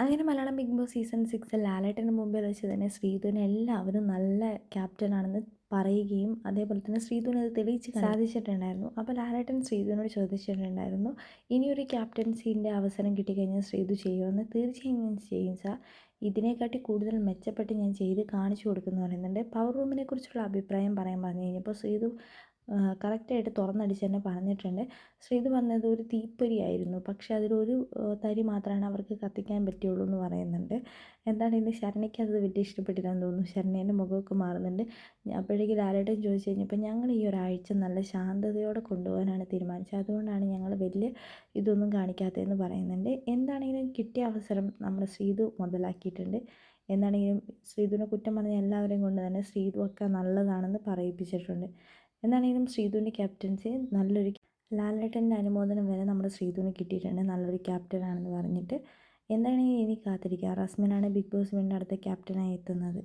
അങ്ങനെ Malayalam Bigg Boss season six ലാലേട്ടന് മുമ്പേ വെച്ച് തന്നെ ശ്രീധുവിനെ എല്ലാവരും നല്ല ക്യാപ്റ്റനാണെന്ന് പറയുകയും അതേപോലെ തന്നെ ശ്രീധുവിനെ അത് തെളിയിച്ച് സാധിച്ചിട്ടുണ്ടായിരുന്നു. അപ്പോൾ ലാലേട്ടൻ ശ്രീധുവിനോട് ചോദിച്ചിട്ടുണ്ടായിരുന്നു ഇനിയൊരു ക്യാപ്റ്റൻസീന്റെ അവസരം കിട്ടിക്കഴിഞ്ഞാൽ ശ്രീധു ചെയ്യുമെന്ന്? തീർച്ചയായും ഞാൻ ചെയ്യും സാർ. ഇതിനെക്കാട്ടി കൂടുതൽ മെച്ചപ്പെട്ട് ഞാൻ ചെയ്ത് കാണിച്ചു കൊടുക്കുന്നു പറയുന്നുണ്ട്. പവർ റൂമിനെ കുറിച്ചുള്ള അഭിപ്രായം പറയാൻ പറഞ്ഞു കഴിഞ്ഞപ്പോൾ ശ്രീധു കറക്റ്റായിട്ട് തുറന്നടിച്ച് തന്നെ പറഞ്ഞിട്ടുണ്ട്. ശ്രീത് പറഞ്ഞത് ഒരു തീപ്പൊരിയായിരുന്നു പക്ഷെ അതിലൊരു തരി മാത്രമാണ് അവർക്ക് കത്തിക്കാൻ പറ്റുള്ളൂ എന്ന് പറയുന്നുണ്ട്. എന്താണ് ഇന്ന് അത് വലിയ ഇഷ്ടപ്പെട്ടില്ലെന്ന് തോന്നുന്നു. ശരണേന്റെ മുഖമൊക്കെ മാറുന്നുണ്ട്. അപ്പോഴേക്ക് ലാലേട്ടൻ ചോദിച്ചു കഴിഞ്ഞപ്പോൾ ഞങ്ങൾ ഈ ഒരാഴ്ച നല്ല ശാന്തതയോടെ കൊണ്ടുപോകാനാണ് തീരുമാനിച്ചത്. അതുകൊണ്ടാണ് ഞങ്ങൾ വലിയ ഇതൊന്നും കാണിക്കാത്തതെന്ന് പറയുന്നുണ്ട്. എന്താണെങ്കിലും കിട്ടിയ അവസരം നമ്മൾ ശ്രീതു മുതലാക്കിയിട്ടുണ്ട്. എന്താണെങ്കിലും ശ്രീതുവിനെ കുറ്റം പറഞ്ഞ എല്ലാവരെയും കൊണ്ട് തന്നെ ശ്രീതു ഒക്കെ നല്ലതാണെന്ന് പറയിപ്പിച്ചിട്ടുണ്ട്. എന്താണെങ്കിലും ശ്രീധുവിന്റെ ക്യാപ്റ്റൻസി നല്ലൊരു ലാലേട്ടന്റെ അനുമോദനം വരെ നമ്മുടെ ശ്രീധുവിന് കിട്ടിയിട്ടുണ്ട്. നല്ലൊരു ക്യാപ്റ്റനാണെന്ന് പറഞ്ഞിട്ട്. എന്താണെങ്കിലും ഇനി കാത്തിരിക്കുക? റസ്മിനാണ് ബിഗ് ബോസ് വീണ്ടും അടുത്ത ക്യാപ്റ്റനായി എത്തുന്നത്.